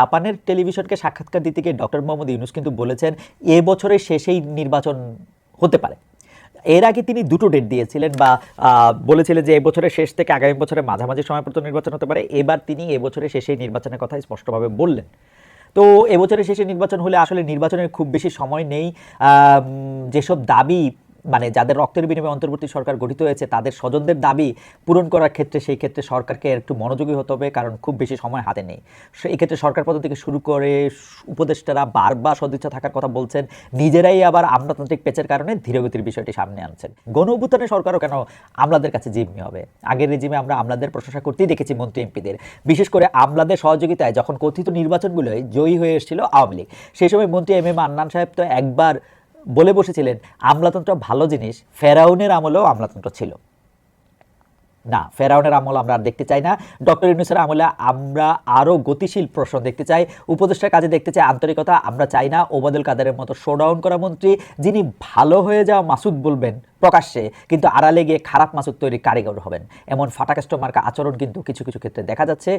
জাপানের টেলিভিশনকে সাক্ষাৎকার দিতে গিয়ে ডক্টর মোহাম্মদ ইউনুস কিন্তু বলেছেন, এ বছরের শেষেই নির্বাচন হতে পারে। এর আগে তিনি দুটো ডেট দিয়েছিলেন বা বলেছিলেন যে এবছরের শেষ থেকে আগামী বছরের মাঝামাঝি সময় পর্যন্ত নির্বাচন হতে পারে। এবার তিনি এবছরের শেষেই নির্বাচনের কথা স্পষ্টভাবে বললেন। তো এবছরের শেষে নির্বাচন হলে আসলে নির্বাচনের খুব বেশি সময় নেই। যেসব দাবি মানে যাদের রক্তের বিনিময়ে অন্তর্বর্তী সরকার গঠিত হয়েছে, তাদের স্বজনদের দাবি পূরণ করার ক্ষেত্রে সেই ক্ষেত্রে সরকারকে একটু মনোযোগী হতে হবে, কারণ খুব বেশি সময় হাতে নেই। সেই ক্ষেত্রে সরকার পদ থেকে শুরু করে উপদেষ্টারা বারবার সদিচ্ছা থাকার কথা বলছেন, নিজেরাই আবার আমলাতান্ত্রিক পেচের কারণে ধীরগতির বিষয়টি সামনে আনছেন। গণ অভ্যুত্থানে সরকারও কেন আমলাদের কাছে জিম্মি হবে? আগের রেজিমে আমরা আমলাদের প্রশংসা করতেই দেখেছি মন্ত্রী এমপিদের। বিশেষ করে আমলাদের সহযোগিতায় যখন কথিত নির্বাচনগুলোয় জয়ী হয়ে এসেছিল আওয়ামী লীগ সেই সময় মন্ত্রী এম এম আন্নান সাহেব তো একবার বলে বসেছিলেন, আমলাতন্ত্র ভালো জিনিস, ফেরাউনের আমলেও আমলাতন্ত্র ছিল। না, ফেরাউনের আমল আমরা আর দেখতে চাই না। ডক্টর ইউনুসের আমলে আমরা আরও গতিশীল প্রশ্ন দেখতে চাই। উপদেষ্টার কাজে দেখতে চাই আন্তরিকতা, আমরা চাই না ওবাদুল কাদেরের মতো শোডাউন করা মন্ত্রী, যিনি ভালো হয়ে যাওয়া মাসুদ বলবেন প্রকাশ্যে, কিন্তু আড়ালে গিয়ে খারাপ মাসুদ তৈরি কারিগর হবেন। এমন ফাটাকাস্ট মার্কা আচরণ কিন্তু কিছু কিছু ক্ষেত্রে দেখা যাচ্ছে।